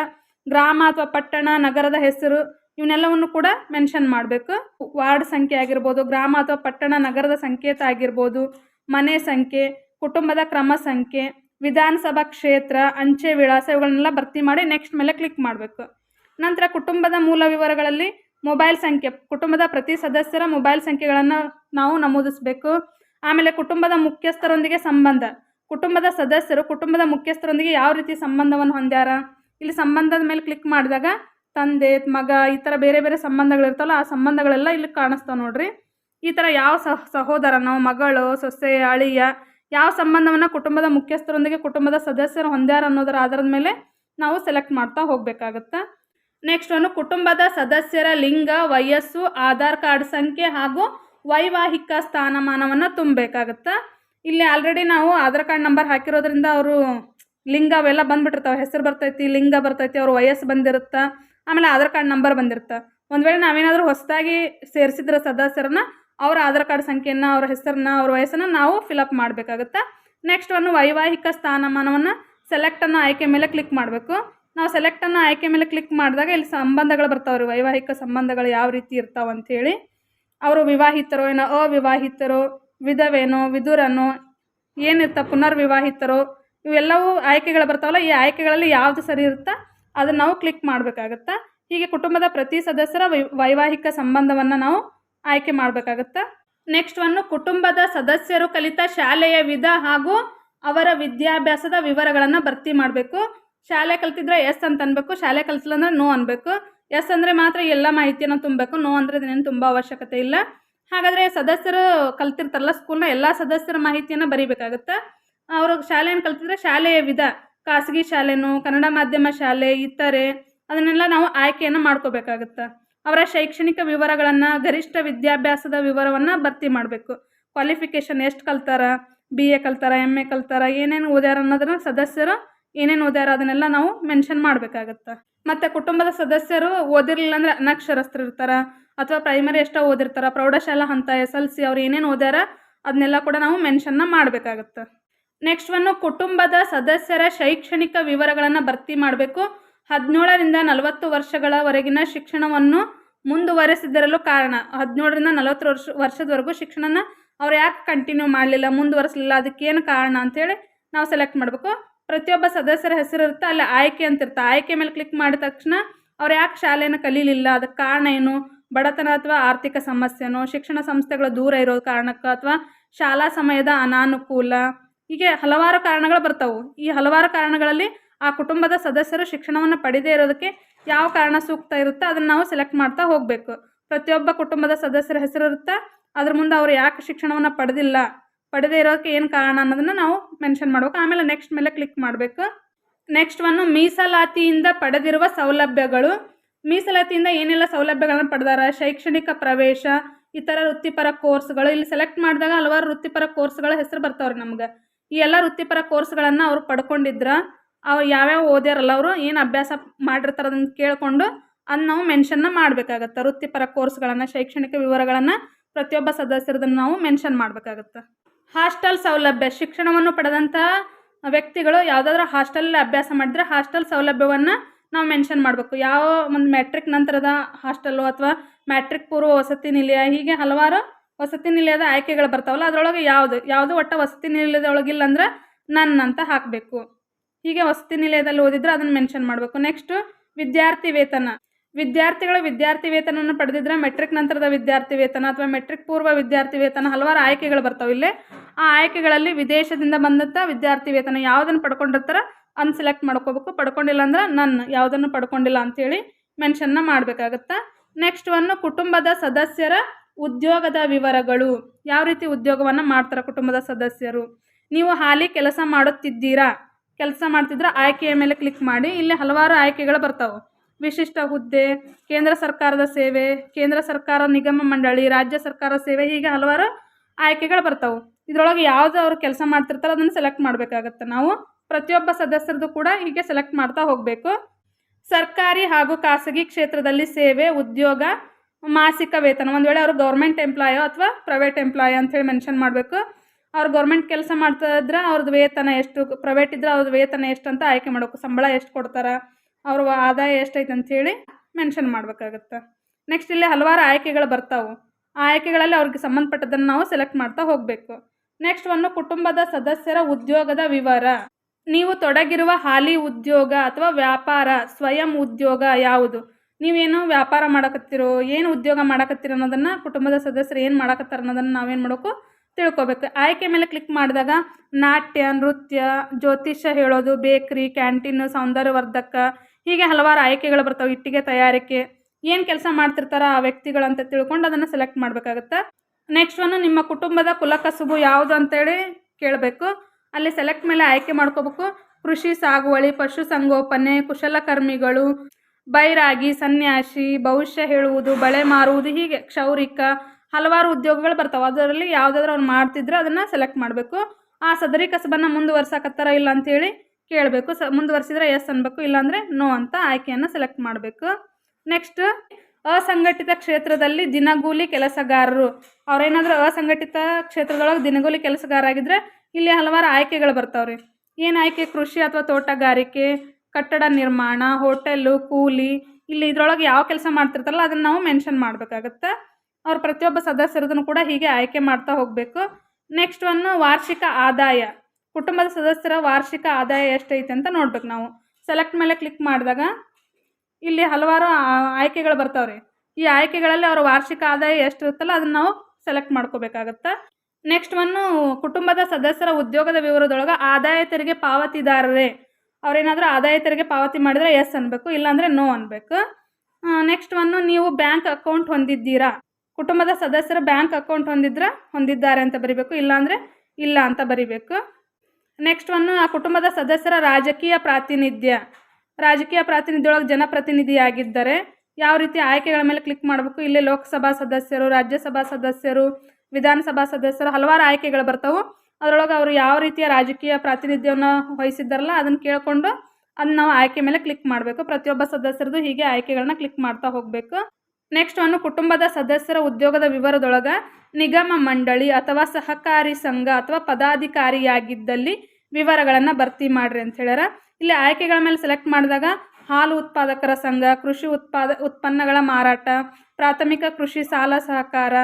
ಗ್ರಾಮ ಅಥವಾ ಪಟ್ಟಣ, ನಗರದ ಹೆಸರು, ಇವನ್ನೆಲ್ಲವನ್ನು ಕೂಡ ಮೆನ್ಷನ್ ಮಾಡಬೇಕು. ವಾರ್ಡ್ ಸಂಖ್ಯೆ ಆಗಿರ್ಬೋದು, ಗ್ರಾಮ ಅಥವಾ ಪಟ್ಟಣ, ನಗರದ ಸಂಕೇತ ಆಗಿರ್ಬೋದು ಮನೆ ಸಂಖ್ಯೆ, ಕುಟುಂಬದ ಕ್ರಮ ಸಂಖ್ಯೆ, ವಿಧಾನಸಭಾ ಕ್ಷೇತ್ರ, ಅಂಚೆ ವಿಳಾಸ ಇವುಗಳನ್ನೆಲ್ಲ ಭರ್ತಿ ಮಾಡಿ ನೆಕ್ಸ್ಟ್ ಮೇಲೆ ಕ್ಲಿಕ್ ಮಾಡಬೇಕು. ನಂತರ ಕುಟುಂಬದ ಮೂಲ ವಿವರಗಳಲ್ಲಿ ಮೊಬೈಲ್ ಸಂಖ್ಯೆ, ಕುಟುಂಬದ ಪ್ರತಿ ಸದಸ್ಯರ ಮೊಬೈಲ್ ಸಂಖ್ಯೆಗಳನ್ನು ನಾವು ನಮೂದಿಸಬೇಕು. ಆಮೇಲೆ ಕುಟುಂಬದ ಮುಖ್ಯಸ್ಥರೊಂದಿಗೆ ಸಂಬಂಧ, ಕುಟುಂಬದ ಸದಸ್ಯರು ಕುಟುಂಬದ ಮುಖ್ಯಸ್ಥರೊಂದಿಗೆ ಯಾವ ರೀತಿ ಸಂಬಂಧವನ್ನು ಹೊಂದ್ಯಾರ? ಇಲ್ಲಿ ಸಂಬಂಧದ ಮೇಲೆ ಕ್ಲಿಕ್ ಮಾಡಿದಾಗ ತಂದೆ, ಮಗ ಈ ಥರ ಬೇರೆ ಬೇರೆ ಸಂಬಂಧಗಳಿರ್ತಾವಲ್ಲ, ಆ ಸಂಬಂಧಗಳೆಲ್ಲ ಇಲ್ಲಿ ಕಾಣಿಸ್ತಾವೆ ನೋಡ್ರಿ. ಈ ಥರ ಯಾವ ಸಹ, ಸಹೋದರನೋ, ಮಗಳು, ಸೊಸೆ, ಅಳಿಯ ಯಾವ ಸಂಬಂಧವನ್ನು ಕುಟುಂಬದ ಮುಖ್ಯಸ್ಥರೊಂದಿಗೆ ಕುಟುಂಬದ ಸದಸ್ಯರು ಹೊಂದ್ಯಾರ ಅನ್ನೋದರ ಆಧಾರದ ಮೇಲೆ ನಾವು ಸೆಲೆಕ್ಟ್ ಮಾಡ್ತಾ ಹೋಗಬೇಕಾಗತ್ತೆ? ನೆಕ್ಸ್ಟ್ ಒಂದು ಕುಟುಂಬದ ಸದಸ್ಯರ ಲಿಂಗ, ವಯಸ್ಸು, ಆಧಾರ್ ಕಾರ್ಡ್ ಸಂಖ್ಯೆ ಹಾಗೂ ವೈವಾಹಿಕ ಸ್ಥಾನಮಾನವನ್ನು ತುಂಬಬೇಕಾಗತ್ತೆ? ಇಲ್ಲಿ ಆಲ್ರೆಡಿ ನಾವು ಆಧಾರ್ ಕಾರ್ಡ್ ನಂಬರ್ ಹಾಕಿರೋದ್ರಿಂದ ಅವರು ಲಿಂಗ ಅವೆಲ್ಲ ಬಂದ್ಬಿಟ್ಟಿರ್ತಾವೆ. ಹೆಸರು ಬರ್ತೈತಿ, ಲಿಂಗ ಬರ್ತೈತಿ, ಅವ್ರ ವಯಸ್ಸು ಬಂದಿರುತ್ತೆ? ಆಮೇಲೆ ಆಧಾರ್ ಕಾರ್ಡ್ ನಂಬರ್ ಬಂದಿರುತ್ತೆ? ಒಂದು ವೇಳೆ ನಾವೇನಾದರೂ ಹೊಸದಾಗಿ ಸೇರಿಸಿದ್ರೆ ಸದಸ್ಯರನ್ನ ಅವರ ಆಧಾರ್ ಕಾರ್ಡ್ ಸಂಖ್ಯೆಯನ್ನು, ಅವರ ಹೆಸರನ್ನ, ಅವ್ರ ವಯಸ್ಸನ್ನು ನಾವು ಫಿಲಪ್ ಮಾಡಬೇಕಾಗುತ್ತೆ? ನೆಕ್ಸ್ಟ್ ಒಂದು ವೈವಾಹಿಕ ಸ್ಥಾನಮಾನವನ್ನು ಸೆಲೆಕ್ಟನ್ನು ಆಯ್ಕೆ ಮೇಲೆ ಕ್ಲಿಕ್ ಮಾಡಬೇಕು. ನಾವು ಸೆಲೆಕ್ಟನ್ನು ಆಯ್ಕೆ ಮೇಲೆ ಕ್ಲಿಕ್ ಮಾಡಿದಾಗ ಇಲ್ಲಿ ಸಂಬಂಧಗಳು ಬರ್ತಾವೆ ರೀ ವೈವಾಹಿಕ ಸಂಬಂಧಗಳು ಯಾವ ರೀತಿ ಇರ್ತಾವೆ ಅಂಥೇಳಿ. ಅವರು ವಿವಾಹಿತರೋ ಏನೋ ಅವಿವಾಹಿತರೋ, ವಿಧವೇನೋ, ವಿದುರನೋ ಏನಿರ್ತಾವೆ ಪುನರ್ವಿವಾಹಿತರೋ, ಇವೆಲ್ಲವೂ ಆಯ್ಕೆಗಳು ಬರ್ತಾವಲ್ಲ, ಈ ಆಯ್ಕೆಗಳಲ್ಲಿ ಯಾವುದು ಸರಿ ಇರುತ್ತಾ? ಅದನ್ನು ನಾವು ಕ್ಲಿಕ್ ಮಾಡಬೇಕಾಗತ್ತೆ? ಹೀಗೆ ಕುಟುಂಬದ ಪ್ರತಿ ಸದಸ್ಯರ ವೈವಾಹಿಕ ಸಂಬಂಧವನ್ನು ನಾವು ಆಯ್ಕೆ ಮಾಡಬೇಕಾಗತ್ತೆ? ನೆಕ್ಸ್ಟ್ ಒಂದು ಕುಟುಂಬದ ಸದಸ್ಯರು ಕಲಿತ ಶಾಲೆಯ ವಿಧ ಹಾಗೂ ಅವರ ವಿದ್ಯಾಭ್ಯಾಸದ ವಿವರಗಳನ್ನು ಭರ್ತಿ ಮಾಡಬೇಕು. ಶಾಲೆ ಕಲ್ತಿದ್ರೆ ಎಸ್ ಅಂತ ಅನ್ಬೇಕು, ಶಾಲೆ ಕಲಿತಿಲ್ಲ ಅಂದ್ರೆ ನೋ ಅನ್ಬೇಕು. ಎಸ್ ಅಂದರೆ ಮಾತ್ರ ಎಲ್ಲ ಮಾಹಿತಿಯನ್ನು ತುಂಬಬೇಕು, ನೋ ಅಂದರೆ ಅದೇನು ತುಂಬ ಅವಶ್ಯಕತೆ ಇಲ್ಲ. ಹಾಗಾದರೆ ಸದಸ್ಯರು ಕಲ್ತಿರ್ತಾರಲ್ಲ ಸ್ಕೂಲ್ನ ಎಲ್ಲ ಸದಸ್ಯರ ಮಾಹಿತಿಯನ್ನು ಬರೀಬೇಕಾಗುತ್ತೆ? ಅವರು ಶಾಲೆಯನ್ನು ಕಲ್ತಿದ್ರೆ ಶಾಲೆಯ ವಿಧ, ಖಾಸಗಿ ಶಾಲೆನೋ, ಕನ್ನಡ ಮಾಧ್ಯಮ ಶಾಲೆ, ಇತರೆ, ಅದನ್ನೆಲ್ಲ ನಾವು ಆಯ್ಕೆಯನ್ನು ಮಾಡ್ಕೋಬೇಕಾಗುತ್ತೆ? ಅವರ ಶೈಕ್ಷಣಿಕ ವಿವರಗಳನ್ನು, ಗರಿಷ್ಠ ವಿದ್ಯಾಭ್ಯಾಸದ ವಿವರವನ್ನು ಭರ್ತಿ ಮಾಡಬೇಕು. ಕ್ವಾಲಿಫಿಕೇಷನ್ ಎಷ್ಟು ಕಲ್ತಾರ? ಬಿ ಎ ಕಲ್ತಾರ ಎಂ ಎ ಕಲ್ತಾರ, ಏನೇನು ಓದ್ಯಾರ ಅನ್ನೋದನ್ನ ಸದಸ್ಯರು ಏನೇನು ಓದ್ಯಾರ ಅದನ್ನೆಲ್ಲ ನಾವು ಮೆನ್ಷನ್ ಮಾಡಬೇಕಾಗತ್ತೆ. ಮತ್ತು ಕುಟುಂಬದ ಸದಸ್ಯರು ಓದಿರಲಿಲ್ಲ ಅಂದರೆ ಅನಕ್ಷರಸ್ಥರು ಇರ್ತಾರ, ಅಥವಾ ಪ್ರೈಮರಿ ಎಷ್ಟೋ ಓದಿರ್ತಾರ, ಪ್ರೌಢಶಾಲಾ ಹಂತ ಎಸ್ ಎಲ್ ಸಿ ಅವ್ರು ಏನೇನು ಓದ್ಯಾರ ಅದನ್ನೆಲ್ಲ ಕೂಡ ನಾವು ಮೆನ್ಷನ್ನ ಮಾಡಬೇಕಾಗತ್ತೆ. ನೆಕ್ಸ್ಟ್ ಒನ್ನು ಕುಟುಂಬದ ಸದಸ್ಯರ ಶೈಕ್ಷಣಿಕ ವಿವರಗಳನ್ನು ಭರ್ತಿ ಮಾಡಬೇಕು. ಹದಿನೇಳರಿಂದ ನಲವತ್ತು ವರ್ಷಗಳವರೆಗಿನ ಶಿಕ್ಷಣವನ್ನು ಮುಂದುವರೆಸಿದಿರಲು ಕಾರಣ. ಹದಿನೇಳರಿಂದ ನಲವತ್ತು ವರ್ಷ, ವರ್ಷದವರೆಗೂ ಶಿಕ್ಷಣನ ಅವ್ರು ಯಾಕೆ ಕಂಟಿನ್ಯೂ ಮಾಡಲಿಲ್ಲ, ಮುಂದುವರಿಸಲಿಲ್ಲ, ಅದಕ್ಕೇನು ಕಾರಣ ಅಂತೇಳಿ ನಾವು ಸೆಲೆಕ್ಟ್ ಮಾಡಬೇಕು. ಪ್ರತಿಯೊಬ್ಬ ಸದಸ್ಯರ ಹೆಸರು ಇರುತ್ತೆ ಅಲ್ಲಿ ಆಯ್ಕೆ ಅಂತ ಇರುತ್ತೆ ಆಯ್ಕೆ ಮೇಲೆ ಕ್ಲಿಕ್ ಮಾಡಿದ ತಕ್ಷಣ ಅವ್ರು ಯಾಕೆ ಶಾಲೆಯನ್ನು ಕಲೀಲಿಲ್ಲ, ಅದಕ್ಕೆ ಕಾರಣ ಏನು? ಬಡತನ ಅಥವಾ ಆರ್ಥಿಕ ಸಮಸ್ಯೆನೋ, ಶಿಕ್ಷಣ ಸಂಸ್ಥೆಗಳು ದೂರ ಇರೋ ಕಾರಣಕ್ಕೆ ಅಥವಾ ಶಾಲಾ ಸಮಯದ ಅನಾನುಕೂಲ? ಹೀಗೆ ಹಲವಾರು ಕಾರಣಗಳು ಬರ್ತಾವೆ. ಈ ಹಲವಾರು ಕಾರಣಗಳಲ್ಲಿ ಆ ಕುಟುಂಬದ ಸದಸ್ಯರು ಶಿಕ್ಷಣವನ್ನು ಪಡೆದೇ ಇರೋದಕ್ಕೆ ಯಾವ ಕಾರಣ ಸೂಕ್ತ ಇರುತ್ತೆ ಅದನ್ನು ನಾವು ಸೆಲೆಕ್ಟ್ ಮಾಡ್ತಾ ಹೋಗಬೇಕು. ಪ್ರತಿಯೊಬ್ಬ ಕುಟುಂಬದ ಸದಸ್ಯರ ಹೆಸರು ಇರುತ್ತೆ, ಅದ್ರ ಮುಂದೆ ಅವರು ಯಾಕೆ ಶಿಕ್ಷಣವನ್ನು ಪಡೆದಿಲ್ಲ? ಪಡೆದೇ ಇರೋಕ್ಕೆ ಏನು ಕಾರಣ ಅನ್ನೋದನ್ನು ನಾವು ಮೆನ್ಷನ್ ಮಾಡಬೇಕು. ಆಮೇಲೆ ನೆಕ್ಸ್ಟ್ ಮೇಲೆ ಕ್ಲಿಕ್ ಮಾಡಬೇಕು. ನೆಕ್ಸ್ಟ್ ಒಂದು ಮೀಸಲಾತಿಯಿಂದ ಪಡೆದಿರುವ ಸೌಲಭ್ಯಗಳು. ಮೀಸಲಾತಿಯಿಂದ ಏನೆಲ್ಲ ಸೌಲಭ್ಯಗಳನ್ನು ಪಡೆದಾರ? ಶೈಕ್ಷಣಿಕ ಪ್ರವೇಶ, ಇತರ ವೃತ್ತಿಪರ ಕೋರ್ಸ್ಗಳು. ಇಲ್ಲಿ ಸೆಲೆಕ್ಟ್ ಮಾಡಿದಾಗ ಹಲವಾರು ವೃತ್ತಿಪರ ಕೋರ್ಸ್ಗಳ ಹೆಸರು ಬರ್ತಾವ್ರಿ ನಮ್ಗೆ. ಈ ಎಲ್ಲ ವೃತ್ತಿಪರ ಕೋರ್ಸ್ಗಳನ್ನು ಅವರು ಪಡ್ಕೊಂಡಿದ್ರ ಅವು ಯಾವ್ಯಾವ ಓದ್ಯಾರಲ್ಲ ಅವರು ಏನು ಅಭ್ಯಾಸ ಮಾಡಿರ್ತಾರೆ ಅದನ್ನು ಕೇಳಿಕೊಂಡು ಅದನ್ನ ನಾವು ಮೆನ್ಷನ್ನ ಮಾಡಬೇಕಾಗತ್ತೆ. ವೃತ್ತಿಪರ ಕೋರ್ಸ್ಗಳನ್ನು ಶೈಕ್ಷಣಿಕ ವಿವರಗಳನ್ನು ಪ್ರತಿಯೊಬ್ಬ ಸದಸ್ಯರದನ್ನು ನಾವು ಮೆನ್ಷನ್ ಮಾಡಬೇಕಾಗತ್ತೆ. ಹಾಸ್ಟೆಲ್ ಸೌಲಭ್ಯ, ಶಿಕ್ಷಣವನ್ನು ಪಡೆದಂತಹ ವ್ಯಕ್ತಿಗಳು ಯಾವುದಾದ್ರೂ ಹಾಸ್ಟೆಲ್ ಅಭ್ಯಾಸ ಮಾಡಿದ್ರೆ ಹಾಸ್ಟೆಲ್ ಸೌಲಭ್ಯವನ್ನು ನಾವು ಮೆನ್ಷನ್ ಮಾಡಬೇಕು. ಯಾವ ಒಂದು ಮ್ಯಾಟ್ರಿಕ್ ನಂತರದ ಹಾಸ್ಟೆಲ್ಲು ಅಥವಾ ಮ್ಯಾಟ್ರಿಕ್ ಪೂರ್ವ ವಸತಿ ನಿಲಯ, ಹೀಗೆ ಹಲವಾರು ವಸತಿ ನಿಲಯದ ಆಯ್ಕೆಗಳು ಬರ್ತಾವಲ್ಲ, ಅದರೊಳಗೆ ಯಾವುದು ಯಾವುದು ಒಟ್ಟು ವಸತಿ ನಿಲಯದೊಳಗಿಲ್ಲ ಅಂದ್ರೆ ನನ್ನ ಅಂತ ಹಾಕಬೇಕು. ಹೀಗೆ ವಸತಿ ನಿಲಯದಲ್ಲಿ ಓದಿದ್ರೆ ಅದನ್ನು ಮೆನ್ಷನ್ ಮಾಡಬೇಕು. ನೆಕ್ಸ್ಟು ವಿದ್ಯಾರ್ಥಿ ವೇತನ. ವಿದ್ಯಾರ್ಥಿಗಳು ವಿದ್ಯಾರ್ಥಿ ವೇತನವನ್ನು ಪಡೆದಿದ್ರೆ ಮೆಟ್ರಿಕ್ ನಂತರದ ವಿದ್ಯಾರ್ಥಿ ವೇತನ ಅಥವಾ ಮೆಟ್ರಿಕ್ ಪೂರ್ವ ವಿದ್ಯಾರ್ಥಿ ವೇತನ ಹಲವಾರು ಆಯ್ಕೆಗಳು ಬರ್ತಾವೆ ಇಲ್ಲಿ. ಆ ಆಯ್ಕೆಗಳಲ್ಲಿ ವಿದೇಶದಿಂದ ಬಂದಂಥ ವಿದ್ಯಾರ್ಥಿ ವೇತನ ಯಾವುದನ್ನು ಪಡ್ಕೊಂಡಿರ್ತಾರ ಅನ್ ಸೆಲೆಕ್ಟ್ ಮಾಡ್ಕೋಬೇಕು. ಪಡ್ಕೊಂಡಿಲ್ಲ ಅಂದ್ರೆ ನನ್ನ ಯಾವುದನ್ನು ಪಡ್ಕೊಂಡಿಲ್ಲ ಅಂತೇಳಿ ಮೆನ್ಷನ್ನ ಮಾಡಬೇಕಾಗತ್ತೆ? ನೆಕ್ಸ್ಟ್ ಒನ್ ಕುಟುಂಬದ ಸದಸ್ಯರ ಉದ್ಯೋಗದ ವಿವರಗಳು. ಯಾವ ರೀತಿ ಉದ್ಯೋಗವನ್ನು ಮಾಡ್ತಾರೆ ಕುಟುಂಬದ ಸದಸ್ಯರು? ನೀವು ಹಾಲಿ ಕೆಲಸ ಮಾಡುತ್ತಿದ್ದೀರಾ? ಕೆಲಸ ಮಾಡ್ತಿದ್ರೆ ಆಯ್ಕೆಯ ಮೇಲೆ ಕ್ಲಿಕ್ ಮಾಡಿ. ಇಲ್ಲಿ ಹಲವಾರು ಆಯ್ಕೆಗಳು ಬರ್ತಾವೆ. ವಿಶಿಷ್ಟ ಹುದ್ದೆ, ಕೇಂದ್ರ ಸರ್ಕಾರದ ಸೇವೆ, ಕೇಂದ್ರ ಸರ್ಕಾರ ನಿಗಮ ಮಂಡಳಿ, ರಾಜ್ಯ ಸರ್ಕಾರ ಸೇವೆ, ಹೀಗೆ ಹಲವಾರು ಆಯ್ಕೆಗಳು ಬರ್ತಾವೆ. ಇದರೊಳಗೆ ಯಾವುದು ಅವರು ಕೆಲಸ ಮಾಡ್ತಿರ್ತಾರೋ ಅದನ್ನು ಸೆಲೆಕ್ಟ್ ಮಾಡಬೇಕಾಗತ್ತೆ. ನಾವು ಪ್ರತಿಯೊಬ್ಬ ಸದಸ್ಯರದ್ದು ಕೂಡ ಹೀಗೆ ಸೆಲೆಕ್ಟ್ ಮಾಡ್ತಾ ಹೋಗಬೇಕು. ಸರ್ಕಾರಿ ಹಾಗೂ ಖಾಸಗಿ ಕ್ಷೇತ್ರದಲ್ಲಿ ಸೇವೆ, ಉದ್ಯೋಗ, ಮಾಸಿಕ ವೇತನ. ಒಂದು ವೇಳೆ ಅವರು ಗೌರ್ಮೆಂಟ್ ಎಂಪ್ಲಾಯೋ ಅಥವಾ ಪ್ರೈವೇಟ್ ಎಂಪ್ಲಾಯ್ ಅಂತೇಳಿ ಮೆನ್ಷನ್ ಮಾಡಬೇಕು. ಅವ್ರು ಗೌರ್ಮೆಂಟ್ ಕೆಲಸ ಮಾಡ್ತಾ ಇದ್ರೆ ಅವ್ರದ್ದು ವೇತನ ಎಷ್ಟು ಪ್ರೈವೇಟ್ ಇದ್ರೆ ಅವ್ರದ್ದು ವೇತನ ಎಷ್ಟು ಅಂತ ಆಯ್ಕೆ ಮಾಡಬೇಕು ಸಂಬಳ ಎಷ್ಟು ಕೊಡ್ತಾರೆ, ಅವ್ರ ಆದಾಯ ಎಷ್ಟೈತೆ ಅಂಥೇಳಿ ಮೆನ್ಷನ್ ಮಾಡಬೇಕಾಗತ್ತೆ. ನೆಕ್ಸ್ಟ್ ಇಲ್ಲಿ ಹಲವಾರು ಆಯ್ಕೆಗಳು ಬರ್ತಾವೆ. ಆ ಆಯ್ಕೆಗಳಲ್ಲಿ ಅವ್ರಿಗೆ ಸಂಬಂಧಪಟ್ಟದನ್ನು ನಾವು ಸೆಲೆಕ್ಟ್ ಮಾಡ್ತಾ ಹೋಗಬೇಕು. ನೆಕ್ಸ್ಟ್ ಒಂದು ಕುಟುಂಬದ ಸದಸ್ಯರ ಉದ್ಯೋಗದ ವಿವರ. ನೀವು ತೊಡಗಿರುವ ಹಾಲಿ ಉದ್ಯೋಗ ಅಥವಾ ವ್ಯಾಪಾರ, ಸ್ವಯಂ ಉದ್ಯೋಗ ಯಾವುದು? ನೀವೇನು ವ್ಯಾಪಾರ ಮಾಡಕತ್ತೀರೋ, ಏನು ಉದ್ಯೋಗ ಮಾಡಕತ್ತಿರೋ ಅನ್ನೋದನ್ನು ಕುಟುಂಬದ ಸದಸ್ಯರು ಏನು ಮಾಡಕತ್ತಾರ ಅನ್ನೋದನ್ನು ನಾವೇನು ಮಾಡಬೇಕು ತಿಳ್ಕೊಬೇಕು. ಆಯ್ಕೆ ಮೇಲೆ ಕ್ಲಿಕ್ ಮಾಡಿದಾಗ ನಾಟ್ಯ, ನೃತ್ಯ, ಜ್ಯೋತಿಷ್ಯ ಹೇಳೋದು, ಬೇಕ್ರಿ ಕ್ಯಾಂಟೀನ್ ಸೌಂದರ್ಯವರ್ಧಕ ಹೀಗೆ ಹಲವಾರು ಆಯ್ಕೆಗಳು ಬರ್ತವೆ ಇಟ್ಟಿಗೆ ತಯಾರಿಕೆ. ಏನು ಕೆಲಸ ಮಾಡ್ತಿರ್ತಾರ ಆ ವ್ಯಕ್ತಿಗಳು ಅಂತ ತಿಳ್ಕೊಂಡು ಅದನ್ನು ಸೆಲೆಕ್ಟ್ ಮಾಡಬೇಕಾಗುತ್ತೆ? ನೆಕ್ಸ್ಟ್ ಒಂದು ನಿಮ್ಮ ಕುಟುಂಬದ ಕುಲಕಸುಬು ಯಾವುದು ಅಂತೇಳಿ ಕೇಳಬೇಕು. ಅಲ್ಲಿ ಸೆಲೆಕ್ಟ್ ಮೇಲೆ ಆಯ್ಕೆ ಮಾಡ್ಕೋಬೇಕು. ಕೃಷಿ, ಸಾಗುವಳಿ ಪಶುಸಂಗೋಪನೆ ಕುಶಲಕರ್ಮಿಗಳು ಬೈರಾಗಿ, ಸನ್ಯಾಸಿ, ಭವಿಷ್ಯ ಹೇಳುವುದು, ಬಳೆ ಮಾರುವುದು ಹೀಗೆ. ಕ್ಷೌರಿಕ ಹಲವಾರು ಉದ್ಯೋಗಗಳು ಬರ್ತಾವೆ. ಅದರಲ್ಲಿ ಯಾವುದಾದ್ರೂ ಅವ್ರು ಮಾಡ್ತಿದ್ರೆ ಅದನ್ನು ಸೆಲೆಕ್ಟ್ ಮಾಡಬೇಕು. ಆ ಸದರಿ ಕಸಬನ್ನು ಮುಂದುವರ್ಸಕತ್ತಾರ ಇಲ್ಲ ಅಂತೇಳಿ ಕೇಳಬೇಕು. ಸ, ಮುಂದುವರ್ಸಿದ್ರೆ ಎಸ್ ಅನ್ಬೇಕು, ಇಲ್ಲಾಂದರೆ ನೋ ಅಂತ ಆಯ್ಕೆಯನ್ನು ಸೆಲೆಕ್ಟ್ ಮಾಡಬೇಕು. ನೆಕ್ಸ್ಟ್ ಅಸಂಘಟಿತ ಕ್ಷೇತ್ರದಲ್ಲಿ ದಿನಗೂಲಿ ಕೆಲಸಗಾರರು. ಅವ್ರೇನಾದರೂ ಅಸಂಘಟಿತ ಕ್ಷೇತ್ರದೊಳಗೆ ದಿನಗೂಲಿ ಕೆಲಸಗಾರಾಗಿದ್ದರೆ ಇಲ್ಲಿ ಹಲವಾರು ಆಯ್ಕೆಗಳು ಬರ್ತಾವ್ರಿ. ಏನು ಆಯ್ಕೆ? ಕೃಷಿ ಅಥವಾ ತೋಟಗಾರಿಕೆ, ಕಟ್ಟಡ ನಿರ್ಮಾಣ ಹೋಟೆಲ್ಲು ಕೂಲಿ, ಇಲ್ಲಿ ಇದ್ರೊಳಗೆ ಯಾವ ಕೆಲಸ ಮಾಡ್ತಿರ್ತಾರಲ್ಲ, ಅದನ್ನು ನಾವು ಮೆನ್ಷನ್ ಮಾಡಬೇಕಾಗತ್ತೆ? ಅವ್ರ ಪ್ರತಿಯೊಬ್ಬ ಸದಸ್ಯರದನ್ನು ಕೂಡ ಹೀಗೆ ಆಯ್ಕೆ ಮಾಡ್ತಾ ಹೋಗಬೇಕು. ನೆಕ್ಸ್ಟ್ ಒನ್ ವಾರ್ಷಿಕ ಆದಾಯ. ಕುಟುಂಬದ ಸದಸ್ಯರ ವಾರ್ಷಿಕ ಆದಾಯ ಎಷ್ಟೈತೆ ಅಂತ ನೋಡ್ಬೇಕು ನಾವು. ಸೆಲೆಕ್ಟ್ ಮೇಲೆ ಕ್ಲಿಕ್ ಮಾಡಿದಾಗ ಇಲ್ಲಿ ಹಲವಾರು ಆಯ್ಕೆಗಳು ಬರ್ತಾವ್ರಿ. ಈ ಆಯ್ಕೆಗಳಲ್ಲಿ ಅವರ ವಾರ್ಷಿಕ ಆದಾಯ ಎಷ್ಟು ಇರುತ್ತಲ್ಲ ಅದನ್ನು ನಾವು ಸೆಲೆಕ್ಟ್ ಮಾಡ್ಕೋಬೇಕಾಗತ್ತೆ. ನೆಕ್ಸ್ಟ್ ಒನ್ನು ಕುಟುಂಬದ ಸದಸ್ಯರ ಉದ್ಯೋಗದ ವಿವರದೊಳಗೆ ಆದಾಯ ತೆರಿಗೆ ಪಾವತಿದಾರರೇ. ಅವರೇನಾದರೂ ಆದಾಯ ತೆರಿಗೆ ಪಾವತಿ ಮಾಡಿದರೆ ಎಸ್ ಅನ್ಬೇಕು, ಇಲ್ಲಾಂದರೆ ನೋ ಅನ್ಬೇಕು. ನೆಕ್ಸ್ಟ್ ಒನ್ನು ನೀವು ಬ್ಯಾಂಕ್ ಅಕೌಂಟ್ ಹೊಂದಿದ್ದೀರಾ. ಕುಟುಂಬದ ಸದಸ್ಯರ ಬ್ಯಾಂಕ್ ಅಕೌಂಟ್ ಹೊಂದಿದ್ರೆ ಹೊಂದಿದ್ದಾರೆ ಅಂತ ಬರಿಬೇಕು, ಇಲ್ಲಾಂದರೆ ಇಲ್ಲ ಅಂತ ಬರಿಬೇಕು. ನೆಕ್ಸ್ಟ್ ಒಂದು ಆ ಕುಟುಂಬದ ಸದಸ್ಯರ ರಾಜಕೀಯ ಪ್ರಾತಿನಿಧ್ಯ. ರಾಜಕೀಯ ಪ್ರಾತಿನಿಧ್ಯ ಜನಪ್ರತಿನಿಧಿಯಾಗಿದ್ದರೆ ಯಾವ ರೀತಿ ಆಯ್ಕೆಗಳ ಮೇಲೆ ಕ್ಲಿಕ್ ಮಾಡಬೇಕು? ಇಲ್ಲಿ ಲೋಕಸಭಾ ಸದಸ್ಯರು, ರಾಜ್ಯಸಭಾ ಸದಸ್ಯರು, ವಿಧಾನಸಭಾ ಸದಸ್ಯರು ಹಲವಾರು ಆಯ್ಕೆಗಳು ಬರ್ತಾವೆ. ಅದರೊಳಗೆ ಅವರು ಯಾವ ರೀತಿಯ ರಾಜಕೀಯ ಪ್ರಾತಿನಿಧ್ಯವನ್ನು ವಹಿಸಿದ್ದಾರಲ್ಲ ಅದನ್ನು ಕೇಳಿಕೊಂಡು ಅದನ್ನ ನಾವು ಆಯ್ಕೆ ಮೇಲೆ ಕ್ಲಿಕ್ ಮಾಡಬೇಕು. ಪ್ರತಿಯೊಬ್ಬ ಸದಸ್ಯರದು ಹೀಗೆ ಆಯ್ಕೆಗಳನ್ನ ಕ್ಲಿಕ್ ಮಾಡ್ತಾ ಹೋಗಬೇಕು. ನೆಕ್ಸ್ಟ್ ಒಂದು ಕುಟುಂಬದ ಸದಸ್ಯರ ಉದ್ಯೋಗದ ವಿವರದೊಳಗೆ ನಿಗಮ ಮಂಡಳಿ ಅಥವಾ ಸಹಕಾರಿ ಸಂಘ ಅಥವಾ ಪದಾಧಿಕಾರಿಯಾಗಿದ್ದಲ್ಲಿ ವಿವರಗಳನ್ನು ಭರ್ತಿ ಮಾಡ್ರಿ ಅಂತ ಹೇಳ್ಯಾರ. ಇಲ್ಲಿ ಆಯ್ಕೆಗಳ ಮೇಲೆ ಸೆಲೆಕ್ಟ್ ಮಾಡಿದಾಗ ಹಾಲು ಉತ್ಪಾದಕರ ಸಂಘ, ಕೃಷಿ ಉತ್ಪಾದ, ಉತ್ಪನ್ನಗಳ ಮಾರಾಟ, ಪ್ರಾಥಮಿಕ ಕೃಷಿ ಸಾಲ ಸಹಕಾರ,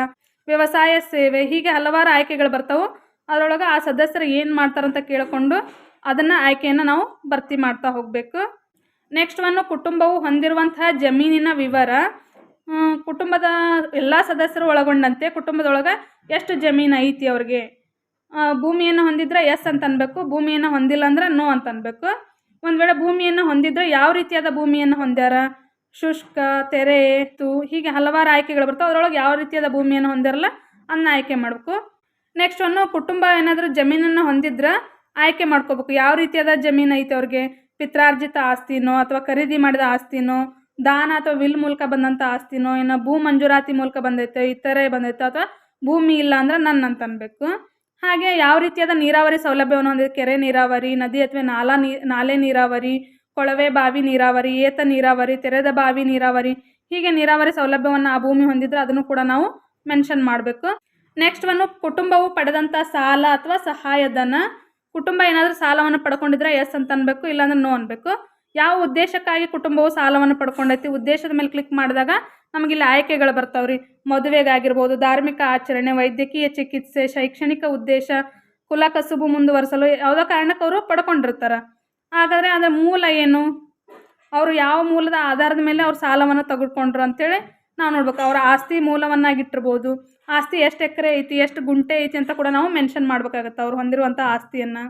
ವ್ಯವಸಾಯ ಸೇವೆ ಹೀಗೆ ಹಲವಾರು ಆಯ್ಕೆಗಳು ಬರ್ತಾವೆ. ಅದರೊಳಗೆ ಆ ಸದಸ್ಯರು ಏನು ಮಾಡ್ತಾರಂತ ಕೇಳಿಕೊಂಡು ಅದನ್ನು ಆಯ್ಕೆಯನ್ನು ನಾವು ಭರ್ತಿ ಮಾಡ್ತಾ ಹೋಗಬೇಕು. ನೆಕ್ಸ್ಟ್ ಒಂದು ಕುಟುಂಬವು ಹೊಂದಿರುವಂತಹ ಜಮೀನಿನ ವಿವರ. ಕುಟುಂಬದ ಎಲ್ಲ ಸದಸ್ಯರು ಒಳಗೊಂಡಂತೆ ಕುಟುಂಬದೊಳಗೆ ಎಷ್ಟು ಜಮೀನು ಐತಿ ಅವ್ರಿಗೆ? ಭೂಮಿಯನ್ನು ಹೊಂದಿದ್ರೆ ಎಸ್ ಅಂತ ಅನ್ಬೇಕು, ಭೂಮಿಯನ್ನು ಹೊಂದಿಲ್ಲ ಅಂದ್ರೆ ನೋ ಅಂತ ಅನ್ಬೇಕು. ಒಂದು ವೇಳೆ ಭೂಮಿಯನ್ನು ಹೊಂದಿದ್ರೆ ಯಾವ ರೀತಿಯಾದ ಭೂಮಿಯನ್ನು ಹೊಂದ್ಯಾರ? ಶುಷ್ಕ, ತೆರೆ ತು ಹೀಗೆ ಹಲವಾರು ಆಯ್ಕೆಗಳು ಬರ್ತಾವೆ, ಅದರೊಳಗೆ ಯಾವ ರೀತಿಯಾದ ಭೂಮಿಯನ್ನು ಹೊಂದಿರಲ್ಲ ಅದನ್ನ ಆಯ್ಕೆ ಮಾಡಬೇಕು. ನೆಕ್ಸ್ಟ್ ಒಂದು, ಕುಟುಂಬ ಏನಾದರೂ ಜಮೀನನ್ನು ಹೊಂದಿದ್ರೆ ಆಯ್ಕೆ ಮಾಡ್ಕೋಬೇಕು. ಯಾವ ರೀತಿಯಾದ ಜಮೀನು ಐತೆ ಅವ್ರಿಗೆ? ಪಿತ್ರಾರ್ಜಿತ ಆಸ್ತಿನೋ ಅಥವಾ ಖರೀದಿ ಮಾಡಿದ ಆಸ್ತಿನೋ? ದಾನ ಅಥವಾ ವಿಲ್ ಮೂಲಕ ಬಂದಂಥ ಆಸ್ತಿನೋ ಏನೋ ಭೂ ಮಂಜೂರಾತಿ ಮೂಲಕ ಬಂದೈತೆ, ಇತರೆ ಬಂದೈತೆ ಅಥವಾ ಭೂಮಿ ಇಲ್ಲ ಅಂದ್ರೆ ನನ್ನ ಅಂತ ಅನ್ಬೇಕು. ಹಾಗೆ ಯಾವ ರೀತಿಯಾದ ನೀರಾವರಿ ಸೌಲಭ್ಯವನ್ನು ಹೊಂದಿದೆ ಕೆರೆ ನೀರಾವರಿ, ನದಿ ಅಥವಾ ನಾಲಾ ನೀ, ನಾಲೆ ನೀರಾವರಿ, ಕೊಳವೆ ಬಾವಿ ನೀರಾವರಿ, ಏತ ನೀರಾವರಿ, ತೆರೆದ ಬಾವಿ ನೀರಾವರಿ, ಹೀಗೆ ನೀರಾವರಿ ಸೌಲಭ್ಯವನ್ನು ಆ ಭೂಮಿ ಹೊಂದಿದ್ರೆ ಅದನ್ನು ಕೂಡ ನಾವು ಮೆನ್ಷನ್ ಮಾಡಬೇಕು. ನೆಕ್ಸ್ಟ್ ಒಂದು ಕುಟುಂಬವು ಪಡೆದಂಥ ಸಾಲ ಅಥವಾ ಸಹಾಯಧನ. ಕುಟುಂಬ ಏನಾದರೂ ಸಾಲವನ್ನು ಪಡ್ಕೊಂಡಿದ್ರೆ ಎಸ್ ಅಂತ ಅನ್ಬೇಕು, ಇಲ್ಲಾಂದ್ರೆ ನೋ ಅನ್ಬೇಕು. ಯಾವ ಉದ್ದೇಶಕ್ಕಾಗಿ ಕುಟುಂಬವು ಸಾಲವನ್ನು ಪಡ್ಕೊಂಡೈತಿ, ಉದ್ದೇಶದ ಮೇಲೆ ಕ್ಲಿಕ್ ಮಾಡಿದಾಗ ನಮಗಿಲ್ಲಿ ಆಯ್ಕೆಗಳು ಬರ್ತಾವ್ರಿ. ಮದುವೆಗಾಗಿರ್ಬೋದು, ಧಾರ್ಮಿಕ ಆಚರಣೆ, ವೈದ್ಯಕೀಯ ಚಿಕಿತ್ಸೆ, ಶೈಕ್ಷಣಿಕ ಉದ್ದೇಶ, ಕುಲ ಕಸುಬು ಮುಂದುವರಿಸಲು ಯಾವುದೋ ಕಾರಣಕ್ಕೆ ಅವರು ಪಡ್ಕೊಂಡಿರ್ತಾರೆ. ಹಾಗಾದರೆ ಅದರ ಮೂಲ ಏನು? ಅವರು ಯಾವ ಮೂಲದ ಆಧಾರದ ಮೇಲೆ ಅವ್ರು ಸಾಲವನ್ನು ತೆಗೆದುಕೊಂಡ್ರು ಅಂತೇಳಿ ನಾವು ನೋಡ್ಬೇಕು. ಅವರ ಆಸ್ತಿ ಮೂಲವನ್ನಾಗಿಟ್ಟಿರ್ಬೋದು. ಆಸ್ತಿ ಎಷ್ಟು ಎಕರೆ ಐತಿ, ಎಷ್ಟು ಗುಂಟೆ ಐತಿ ಅಂತ ಕೂಡ ನಾವು ಮೆನ್ಷನ್ ಮಾಡಬೇಕಾಗತ್ತೆ. ಅವ್ರು ಹೊಂದಿರುವಂಥ ಆಸ್ತಿಯನ್ನು.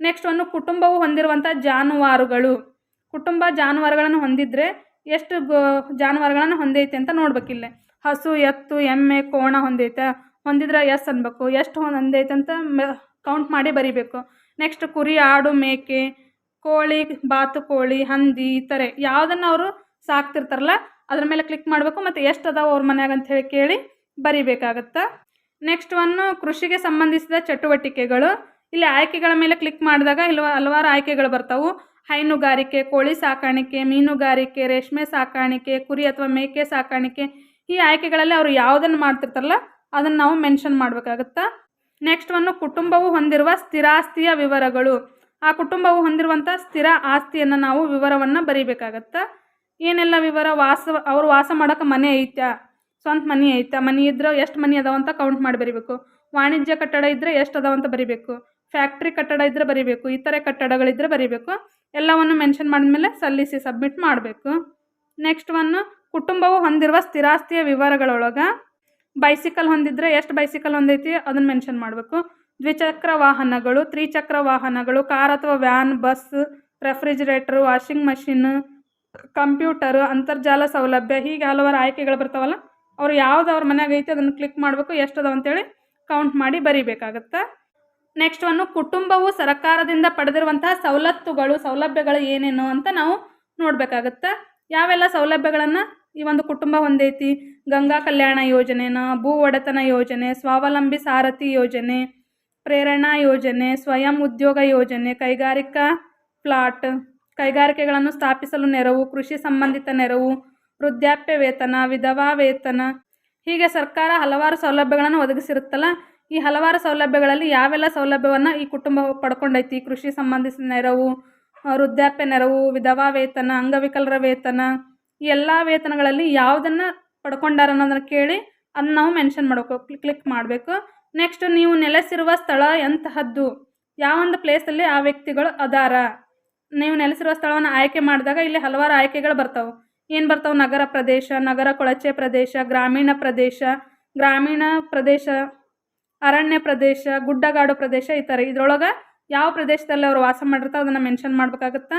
ನೆಕ್ಸ್ಟ್ ಒಂದು ಕುಟುಂಬವು ಹೊಂದಿರುವಂಥ ಜಾನುವಾರುಗಳು. ಕುಟುಂಬ ಜಾನುವಾರುಗಳನ್ನು ಹೊಂದಿದ್ರೆ ಎಷ್ಟು ಜಾನುವಾರುಗಳನ್ನು ಹೊಂದೈತೆ ಅಂತ ನೋಡ್ಬೇಕಿಲ್ಲೇ ಹಸು, ಎತ್ತು, ಎಮ್ಮೆ, ಕೋಣ ಹೊಂದೈತೆ. ಹೊಂದಿದ್ರೆ ಎಸ್ ಅನ್ಬೇಕು. ಎಷ್ಟು ಹೊಂದೈತೆ ಅಂತ ಕೌಂಟ್ ಮಾಡಿ ಬರಿಬೇಕು. ನೆಕ್ಸ್ಟ್ ಕುರಿ, ಆಡು, ಮೇಕೆ, ಕೋಳಿ ಬಾತುಕೋಳಿ ಹಂದಿ, ಈ ಥರ ಯಾವುದನ್ನು ಅವರು ಸಾಕ್ತಿರ್ತಾರಲ್ಲ, ಅದ್ರ ಮೇಲೆ ಕ್ಲಿಕ್ ಮಾಡಬೇಕು ಮತ್ತು ಎಷ್ಟು ಅದಾವ ಅವ್ರ ಮನ್ಯಾಗ ಅಂತ ಹೇಳಿ ಕೇಳಿ ಬರಿಬೇಕಾಗತ್ತೆ. ನೆಕ್ಸ್ಟ್ ಒಂದು ಕೃಷಿಗೆ ಸಂಬಂಧಿಸಿದ ಚಟುವಟಿಕೆಗಳು. ಇಲ್ಲಿ ಆಯ್ಕೆಗಳ ಮೇಲೆ ಕ್ಲಿಕ್ ಮಾಡಿದಾಗ ಇಲ್ಲಿ ಹಲವಾರು ಆಯ್ಕೆಗಳು ಬರ್ತಾವು. ಹೈನುಗಾರಿಕೆ, ಕೋಳಿ ಸಾಕಾಣಿಕೆ, ಮೀನುಗಾರಿಕೆ, ರೇಷ್ಮೆ ಸಾಕಾಣಿಕೆ, ಕುರಿ ಅಥವಾ ಮೇಕೆ ಸಾಕಾಣಿಕೆ ಈ ಆಯ್ಕೆಗಳಲ್ಲಿ ಅವರು ಯಾವುದನ್ನು ಮಾಡ್ತಿರ್ತಾರಲ್ಲ ಅದನ್ನು ನಾವು ಮೆನ್ಷನ್ ಮಾಡಬೇಕಾಗತ್ತಾ? ನೆಕ್ಸ್ಟ್ ಒಂದು ಕುಟುಂಬವು ಹೊಂದಿರುವ ಸ್ಥಿರಾಸ್ತಿಯ ವಿವರಗಳು. ಆ ಕುಟುಂಬವು ಹೊಂದಿರುವಂಥ ಸ್ಥಿರ ಆಸ್ತಿಯನ್ನು ನಾವು ವಿವರವನ್ನು ಬರಿಬೇಕಾಗತ್ತೆ? ಏನೆಲ್ಲ ವಿವರ? ವಾಸ, ಅವರು ವಾಸ ಮಾಡೋಕೆ ಮನೆ ಐತಾ ಸ್ವಂತ ಮನೆ ಐತಾ ಮನೆ ಇದ್ರೆ ಎಷ್ಟು ಮನೆ ಅದಾವ ಅಂತ ಕೌಂಟ್ ಮಾಡಿ ಬರಿಬೇಕು. ವಾಣಿಜ್ಯ ಕಟ್ಟಡ ಇದ್ದರೆ ಎಷ್ಟು ಅದಾವ ಅಂತ ಬರಿಬೇಕು. ಫ್ಯಾಕ್ಟ್ರಿ ಕಟ್ಟಡ ಇದ್ದರೆ ಬರಿಬೇಕು. ಇತರೆ ಕಟ್ಟಡಗಳಿದ್ದರೆ ಬರಿಬೇಕು. ಎಲ್ಲವನ್ನು ಮೆನ್ಷನ್ ಮಾಡಿದ್ಮೇಲೆ ಸಲ್ಲಿಸಿ ಸಬ್ಮಿಟ್ ಮಾಡಬೇಕು. ನೆಕ್ಸ್ಟ್ ಒನ್ ಕುಟುಂಬವು ಹೊಂದಿರುವ ಸ್ಥಿರಾಸ್ತಿಯ ವಿವರಗಳೊಳಗೆ ಬೈಸಿಕಲ್ ಹೊಂದಿದ್ರೆ ಎಷ್ಟು ಬೈಸಿಕಲ್ ಹೊಂದೈತಿ? ಅದನ್ನು ಮೆನ್ಷನ್ ಮಾಡಬೇಕು. ದ್ವಿಚಕ್ರ ವಾಹನಗಳು, ತ್ರಿಚಕ್ರ ವಾಹನಗಳು ಕಾರ್ ಅಥವಾ van bus refrigerator washing machine computer ಅಂತರ್ಜಾಲ ಸೌಲಭ್ಯ, ಹೀಗೆ ಹಲವಾರು ಆಯ್ಕೆಗಳು ಬರ್ತಾವಲ್ಲ, ಅವ್ರು ಯಾವ್ದು ಅವ್ರ ಮನ್ಯಾಗ ಐತಿ ಅದನ್ನು ಕ್ಲಿಕ್ ಮಾಡಬೇಕು. ಎಷ್ಟು ಅದಾವ ಅಂತೇಳಿ ಕೌಂಟ್ ಮಾಡಿ ಬರಿಬೇಕಾಗತ್ತೆ? ನೆಕ್ಸ್ಟ್ ಒಂದು ಕುಟುಂಬವು ಸರ್ಕಾರದಿಂದ ಪಡೆದಿರುವಂತಹ ಸವಲತ್ತುಗಳು, ಸೌಲಭ್ಯಗಳು ಏನೇನು ಅಂತ ನಾವು ನೋಡಬೇಕಾಗತ್ತೆ. ಯಾವೆಲ್ಲ ಸೌಲಭ್ಯಗಳನ್ನು ಈ ಒಂದು ಕುಟುಂಬ ಹೊಂದೈತಿ? ಗಂಗಾ ಕಲ್ಯಾಣ ಯೋಜನೆನ, ಭೂ ಒಡೆತನ ಯೋಜನೆ, ಸ್ವಾವಲಂಬಿ ಸಾರಥಿ ಯೋಜನೆ, ಪ್ರೇರಣಾ ಯೋಜನೆ, ಸ್ವಯಂ ಉದ್ಯೋಗ ಯೋಜನೆ, ಕೈಗಾರಿಕಾ ಪ್ಲಾಟ್, ಕೈಗಾರಿಕೆಗಳನ್ನು ಸ್ಥಾಪಿಸಲು ನೆರವು, ಕೃಷಿ ಸಂಬಂಧಿತ ನೆರವು ವೃದ್ಧಾಪ್ಯ ವೇತನ ವಿಧವಾ ವೇತನ. ಹೀಗೆ ಸರ್ಕಾರ ಹಲವಾರು ಸೌಲಭ್ಯಗಳನ್ನು ಒದಗಿಸಿರುತ್ತಲ್ಲ ಈ ಹಲವಾರು ಸೌಲಭ್ಯಗಳಲ್ಲಿ ಯಾವೆಲ್ಲ ಸೌಲಭ್ಯವನ್ನು ಈ ಕುಟುಂಬ ಪಡ್ಕೊಂಡೈತಿ? ಕೃಷಿ ಸಂಬಂಧಿಸಿದ ನೆರವು ವೃದ್ಧಾಪ್ಯ ನೆರವು, ವಿಧವಾ ವೇತನ, ಅಂಗವಿಕಲರ ವೇತನ, ಈ ಎಲ್ಲ ವೇತನಗಳಲ್ಲಿ ಯಾವುದನ್ನು ಪಡ್ಕೊಂಡಾರ ಅನ್ನೋದನ್ನು ಕೇಳಿ ಅದನ್ನ ನಾವು ಮೆನ್ಷನ್ ಮಾಡಬೇಕು ಕ್ಲಿಕ್ ಮಾಡಬೇಕು. ನೆಕ್ಸ್ಟ್ ನೀವು ನೆಲೆಸಿರುವ ಸ್ಥಳ ಎಂತಹದ್ದು? ಯಾವೊಂದು ಪ್ಲೇಸಲ್ಲಿ ಆ ವ್ಯಕ್ತಿಗಳು ಅದಾರ? ನೀವು ನೆಲೆಸಿರುವ ಸ್ಥಳವನ್ನು ಆಯ್ಕೆ ಮಾಡಿದಾಗ ಇಲ್ಲಿ ಹಲವಾರು ಆಯ್ಕೆಗಳು ಬರ್ತಾವೆ. ಏನು ಬರ್ತಾವೆ? ನಗರ ಪ್ರದೇಶ, ನಗರ ಕೊಳಚೆ ಪ್ರದೇಶ, ಗ್ರಾಮೀಣ ಪ್ರದೇಶ ಗ್ರಾಮೀಣ ಪ್ರದೇಶ ಅರಣ್ಯ ಪ್ರದೇಶ, ಗುಡ್ಡಗಾಡು ಪ್ರದೇಶ ಈ ಥರ ಇದ್ರೊಳಗೆ ಯಾವ ಪ್ರದೇಶದಲ್ಲಿ ಅವರು ವಾಸ ಮಾಡಿರ್ತಾರೆ ಅದನ್ನು ಮೆನ್ಷನ್ ಮಾಡಬೇಕಾಗತ್ತಾ?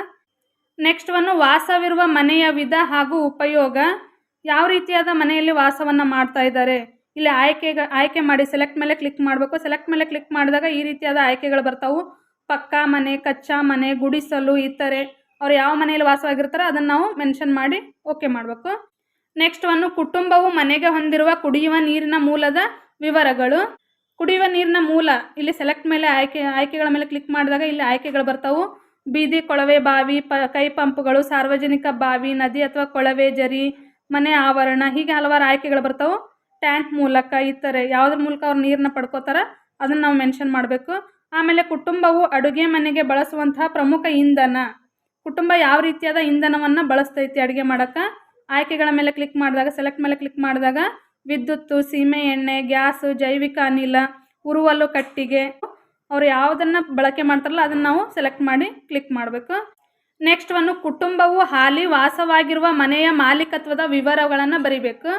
ನೆಕ್ಸ್ಟ್ ಒಂದು ವಾಸವಿರುವ ಮನೆಯ ವಿಧ ಹಾಗೂ ಉಪಯೋಗ. ಯಾವ ರೀತಿಯಾದ ಮನೆಯಲ್ಲಿ ವಾಸವನ್ನು ಮಾಡ್ತಾ ಇದ್ದಾರೆ? ಇಲ್ಲಿ ಆಯ್ಕೆ ಆಯ್ಕೆ ಮಾಡಿ ಸೆಲೆಕ್ಟ್ ಮೇಲೆ ಕ್ಲಿಕ್ ಮಾಡಬೇಕು. ಸೆಲೆಕ್ಟ್ ಮೇಲೆ ಕ್ಲಿಕ್ ಮಾಡಿದಾಗ ಈ ರೀತಿಯಾದ ಆಯ್ಕೆಗಳು ಬರ್ತಾವು. ಪಕ್ಕಾ ಮನೆ, ಕಚ್ಚಾ ಮನೆ, ಗುಡಿಸಲು, ಇತರೆ. ಅವ್ರು ಯಾವ ಮನೆಯಲ್ಲಿ ವಾಸವಾಗಿರ್ತಾರೋ ಅದನ್ನು ನಾವು ಮೆನ್ಷನ್ ಮಾಡಿ ಓಕೆ ಮಾಡಬೇಕು. ನೆಕ್ಸ್ಟ್ ಒಂದು ಕುಟುಂಬವು ಮನೆಗೆ ಹೊಂದಿರುವ ಕುಡಿಯುವ ನೀರಿನ ಮೂಲದ ವಿವರಗಳು. ಕುಡಿಯುವ ನೀರಿನ ಮೂಲ. ಇಲ್ಲಿ ಸೆಲೆಕ್ಟ್ ಮೇಲೆ ಆಯ್ಕೆ, ಆಯ್ಕೆಗಳ ಮೇಲೆ ಕ್ಲಿಕ್ ಮಾಡಿದಾಗ ಇಲ್ಲಿ ಆಯ್ಕೆಗಳು ಬರ್ತಾವು. ಬೀದಿ, ಕೊಳವೆ, ಬಾವಿ, ಪ, ಕೈ ಪಂಪ್ಗಳು, ಸಾರ್ವಜನಿಕ ಬಾವಿ, ನದಿ ಅಥವಾ ಕೊಳವೆ, ಜರಿ, ಮನೆ ಆವರಣ ಹೀಗೆ ಹಲವಾರು ಆಯ್ಕೆಗಳು ಬರ್ತಾವೆ. ಟ್ಯಾಂಕ್ ಮೂಲಕ ಈ ಥರ ಯಾವುದ್ರ ಮೂಲಕ ಅವ್ರು ನೀರನ್ನ ಪಡ್ಕೋತಾರ ಅದನ್ನು ನಾವು ಮೆನ್ಷನ್ ಮಾಡಬೇಕು. ಆಮೇಲೆ ಕುಟುಂಬವು ಅಡುಗೆ ಮನೆಗೆ ಬಳಸುವಂತಹ ಪ್ರಮುಖ ಇಂಧನ. ಕುಟುಂಬ ಯಾವ ರೀತಿಯಾದ ಇಂಧನವನ್ನು ಬಳಸ್ತೈತಿ ಅಡುಗೆ ಮಾಡೋಕ್ಕೆ? ಆಯ್ಕೆಗಳ ಮೇಲೆ ಕ್ಲಿಕ್ ಮಾಡಿದಾಗ ಸೆಲೆಕ್ಟ್ ಮೇಲೆ ಕ್ಲಿಕ್ ಮಾಡಿದಾಗ ವಿದ್ಯುತ್ತು, ಸೀಮೆ ಎಣ್ಣೆ, ಗ್ಯಾಸು, ಜೈವಿಕ ಅನಿಲ, ಉರುವಲು ಕಟ್ಟಿಗೆ, ಅವ್ರು ಯಾವುದನ್ನು ಬಳಕೆ ಮಾಡ್ತಾರಲ್ಲ ಅದನ್ನು ನಾವು ಸೆಲೆಕ್ಟ್ ಮಾಡಿ ಕ್ಲಿಕ್ ಮಾಡಬೇಕು. ನೆಕ್ಸ್ಟ್ ಒಂದು ಕುಟುಂಬವು ಹಾಲಿ ವಾಸವಾಗಿರುವ ಮನೆಯ ಮಾಲೀಕತ್ವದ ವಿವರಗಳನ್ನು ಬರಿಬೇಕು.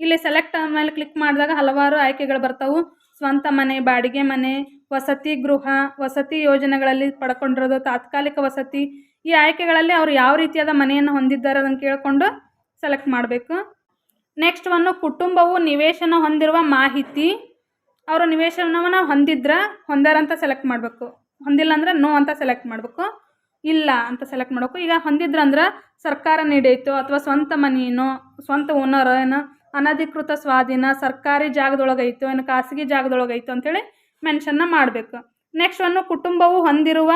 ಇಲ್ಲಿ ಸೆಲೆಕ್ಟ್ ಮೇಲೆ ಕ್ಲಿಕ್ ಮಾಡಿದಾಗ ಹಲವಾರು ಆಯ್ಕೆಗಳು ಬರ್ತಾವು. ಸ್ವಂತ ಮನೆ, ಬಾಡಿಗೆ ಮನೆ, ವಸತಿ ಗೃಹ, ವಸತಿ ಯೋಜನೆಗಳಲ್ಲಿ ಪಡ್ಕೊಂಡಿರೋದು, ತಾತ್ಕಾಲಿಕ ವಸತಿ. ಈ ಆಯ್ಕೆಗಳಲ್ಲಿ ಅವರು ಯಾವ ರೀತಿಯಾದ ಮನೆಯನ್ನು ಹೊಂದಿದ್ದಾರೆ ಅದನ್ನು ಕೇಳಿಕೊಂಡು ಸೆಲೆಕ್ಟ್ ಮಾಡಬೇಕು. ನೆಕ್ಸ್ಟ್ ಒಂದು ಕುಟುಂಬವು ನಿವೇಶನ ಹೊಂದಿರುವ ಮಾಹಿತಿ. ಅವರು ನಿವೇಶನವನ್ನು ಹೊಂದಿದ್ರೆ ಅಂತ ಸೆಲೆಕ್ಟ್ ಮಾಡಬೇಕು. ಹೊಂದಿಲ್ಲ ಅಂದ್ರೆ ನೋ ಅಂತ ಸೆಲೆಕ್ಟ್ ಮಾಡಬೇಕು. ಇಲ್ಲ ಅಂತ ಸೆಲೆಕ್ಟ್ ಮಾಡಬೇಕು. ಈಗ ಹೊಂದಿದ್ರಂದ್ರೆ ಸರ್ಕಾರ ನೀಡೈತೋ ಅಥವಾ ಸ್ವಂತ ಮನೆಯೇನೋ ಸ್ವಂತ ಓನರ್ ಏನೋ, ಅನಧಿಕೃತ ಸ್ವಾಧೀನ, ಸರ್ಕಾರಿ ಜಾಗದೊಳಗೆ ಐತೋ ಏನು, ಖಾಸಗಿ ಜಾಗದೊಳಗೆ ಅಂಥೇಳಿ ಮೆನ್ಷನ್ನ ಮಾಡಬೇಕು. ನೆಕ್ಸ್ಟ್ ಒಂದು ಕುಟುಂಬವು ಹೊಂದಿರುವ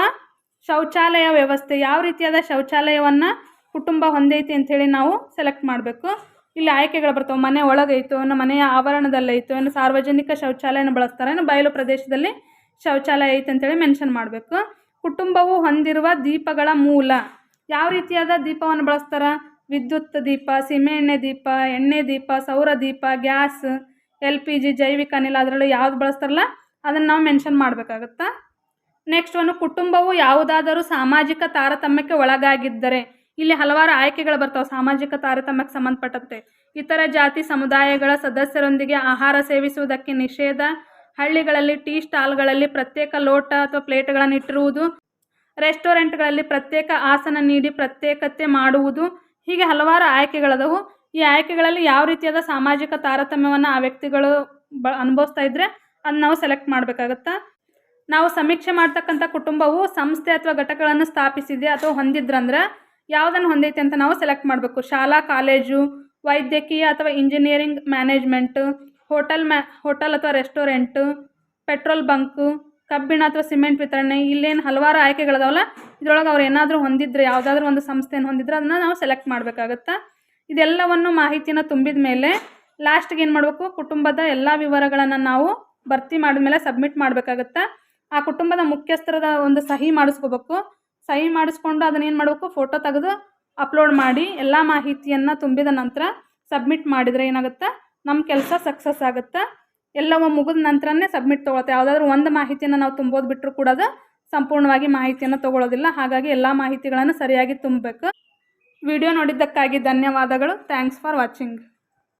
ಶೌಚಾಲಯ ವ್ಯವಸ್ಥೆ. ಯಾವ ರೀತಿಯಾದ ಶೌಚಾಲಯವನ್ನು ಕುಟುಂಬ ಹೊಂದೈತಿ ಅಂಥೇಳಿ ನಾವು ಸೆಲೆಕ್ಟ್ ಮಾಡಬೇಕು. ಇಲ್ಲಿ ಆಯ್ಕೆಗಳು ಬರ್ತವೆ. ಮನೆ ಒಳಗೈತೋ ಇನ್ನು ಮನೆಯ ಆವರಣದಲ್ಲೈತೋ ಇನ್ನು ಸಾರ್ವಜನಿಕ ಶೌಚಾಲಯನ ಬಳಸ್ತಾರೆ. ಏನು ಬಯಲು ಪ್ರದೇಶದಲ್ಲಿ ಶೌಚಾಲಯ ಐತೆ ಅಂತೇಳಿ ಮೆನ್ಷನ್ ಮಾಡಬೇಕು. ಕುಟುಂಬವು ಹೊಂದಿರುವ ದೀಪಗಳ ಮೂಲ. ಯಾವ ರೀತಿಯಾದ ದೀಪವನ್ನು ಬಳಸ್ತಾರೆ? ವಿದ್ಯುತ್ ದೀಪ, ಸೀಮೆಎಣ್ಣೆ ದೀಪ, ಎಣ್ಣೆ ದೀಪ, ಸೌರ ದೀಪ, ಗ್ಯಾಸ್, ಎಲ್ ಪಿ ಜಿ, ಜೈವಿಕ ಅನಿಲ ಅದರಲ್ಲಿ ಯಾವ್ದು ಬಳಸ್ತಾರಲ್ಲ, ಅದನ್ನು ನಾವು ಮೆನ್ಷನ್ ಮಾಡಬೇಕಾಗತ್ತಾ? ನೆಕ್ಸ್ಟ್ ಒಂದು ಕುಟುಂಬವು ಯಾವುದಾದರೂ ಸಾಮಾಜಿಕ ತಾರತಮ್ಯಕ್ಕೆ ಒಳಗಾಗಿದ್ದರೆ ಇಲ್ಲಿ ಹಲವಾರು ಆಯ್ಕೆಗಳು ಬರ್ತಾವೆ. ಸಾಮಾಜಿಕ ತಾರತಮ್ಯಕ್ಕೆ ಸಂಬಂಧಪಟ್ಟಂತೆ. ಇತರ ಜಾತಿ ಸಮುದಾಯಗಳ ಸದಸ್ಯರೊಂದಿಗೆ ಆಹಾರ ಸೇವಿಸುವುದಕ್ಕೆ ನಿಷೇಧ. ಹಳ್ಳಿಗಳಲ್ಲಿ ಟೀ ಸ್ಟಾಲ್ಗಳಲ್ಲಿ ಪ್ರತ್ಯೇಕ ಲೋಟ ಅಥವಾ ಪ್ಲೇಟ್ಗಳನ್ನು ಇಟ್ಟಿರುವುದು. ರೆಸ್ಟೋರೆಂಟ್ಗಳಲ್ಲಿ ಪ್ರತ್ಯೇಕ ಆಸನ ನೀಡಿ ಪ್ರತ್ಯೇಕತೆ ಮಾಡುವುದು. ಹೀಗೆ ಹಲವಾರು ಆಯ್ಕೆಗಳದವು ಈ ಆಯ್ಕೆಗಳಲ್ಲಿ ಯಾವ ರೀತಿಯಾದ ಸಾಮಾಜಿಕ ತಾರತಮ್ಯವನ್ನು ಆ ವ್ಯಕ್ತಿಗಳು ಬ ಅನುಭವಿಸ್ತಾ ಇದ್ದರೆ ಅದನ್ನ ನಾವು ಸೆಲೆಕ್ಟ್ ಮಾಡಬೇಕಾಗತ್ತಾ? ನಾವು ಸಮೀಕ್ಷೆ ಮಾಡ್ತಕ್ಕಂಥ ಕುಟುಂಬವು ಸಂಸ್ಥೆ ಅಥವಾ ಘಟಕಗಳನ್ನು ಸ್ಥಾಪಿಸಿದೆ ಅಥವಾ ಹೊಂದಿದ್ರಂದ್ರೆ ಯಾವುದನ್ನು ಹೊಂದೈತೆ ಅಂತ ನಾವು ಸೆಲೆಕ್ಟ್ ಮಾಡಬೇಕು. ಶಾಲಾ ಕಾಲೇಜು ವೈದ್ಯಕೀಯ ಅಥವಾ ಇಂಜಿನಿಯರಿಂಗ್ ಮ್ಯಾನೇಜ್ಮೆಂಟು ಹೋಟೆಲ್ ಮ್ಯಾ ಹೋಟೆಲ್ ಅಥವಾ ರೆಸ್ಟೋರೆಂಟು ಪೆಟ್ರೋಲ್ ಬಂಕು ಕಬ್ಬಿಣ ಅಥವಾ ಸಿಮೆಂಟ್ ವಿತರಣೆ, ಇಲ್ಲೇನು ಹಲವಾರು ಆಯ್ಕೆಗಳಿದಾವಲ್ಲ, ಇದ್ರೊಳಗೆ ಅವ್ರು ಏನಾದರೂ ಹೊಂದಿದ್ರೆ, ಯಾವುದಾದ್ರೂ ಒಂದು ಸಂಸ್ಥೆಯನ್ನು ಹೊಂದಿದ್ರೆ ಅದನ್ನು ನಾವು ಸೆಲೆಕ್ಟ್ ಮಾಡಬೇಕಾಗತ್ತಾ? ಇದೆಲ್ಲವನ್ನು ಮಾಹಿತಿನ ತುಂಬಿದ ಮೇಲೆ ಲಾಸ್ಟ್ಗೆ ಏನು ಮಾಡಬೇಕು? ಕುಟುಂಬದ ಎಲ್ಲ ವಿವರಗಳನ್ನು ನಾವು ಭರ್ತಿ ಮಾಡಿದ್ಮೇಲೆ ಸಬ್ಮಿಟ್ ಮಾಡಬೇಕಾಗತ್ತಾ? ಆ ಕುಟುಂಬದ ಮುಖ್ಯಸ್ಥರದ ಒಂದು ಸಹಿ ಮಾಡಿಸ್ಕೋಬೇಕು. ಸಹಿ ಮಾಡಿಸ್ಕೊಂಡು ಅದನ್ನ ಏನು ಮಾಡಬೇಕು? ಫೋಟೋ ತೆಗೆದು ಅಪ್ಲೋಡ್ ಮಾಡಿ, ಎಲ್ಲ ಮಾಹಿತಿಯನ್ನು ತುಂಬಿದ ನಂತರ ಸಬ್ಮಿಟ್ ಮಾಡಿದರೆ ಏನಾಗುತ್ತೆ? ನಮ್ಮ ಕೆಲಸ ಸಕ್ಸಸ್ ಆಗುತ್ತೆ? ಎಲ್ಲವೂ ಮುಗಿದ ನಂತರನೇ ಸಬ್ಮಿಟ್ ತೊಗೊಳುತ್ತೆ. ಯಾವುದಾದ್ರೂ ಒಂದು ಮಾಹಿತಿಯನ್ನು ನಾವು ತುಂಬೋದು ಬಿಟ್ಟರು ಕೂಡ ಅದು ಸಂಪೂರ್ಣವಾಗಿ ಮಾಹಿತಿಯನ್ನು ತೊಗೊಳ್ಳೋದಿಲ್ಲ ಹಾಗಾಗಿ ಎಲ್ಲ ಮಾಹಿತಿಗಳನ್ನು ಸರಿಯಾಗಿ ತುಂಬಬೇಕು. ವಿಡಿಯೋ ನೋಡಿದ್ದಕ್ಕಾಗಿ ಧನ್ಯವಾದಗಳು. Thanks for watching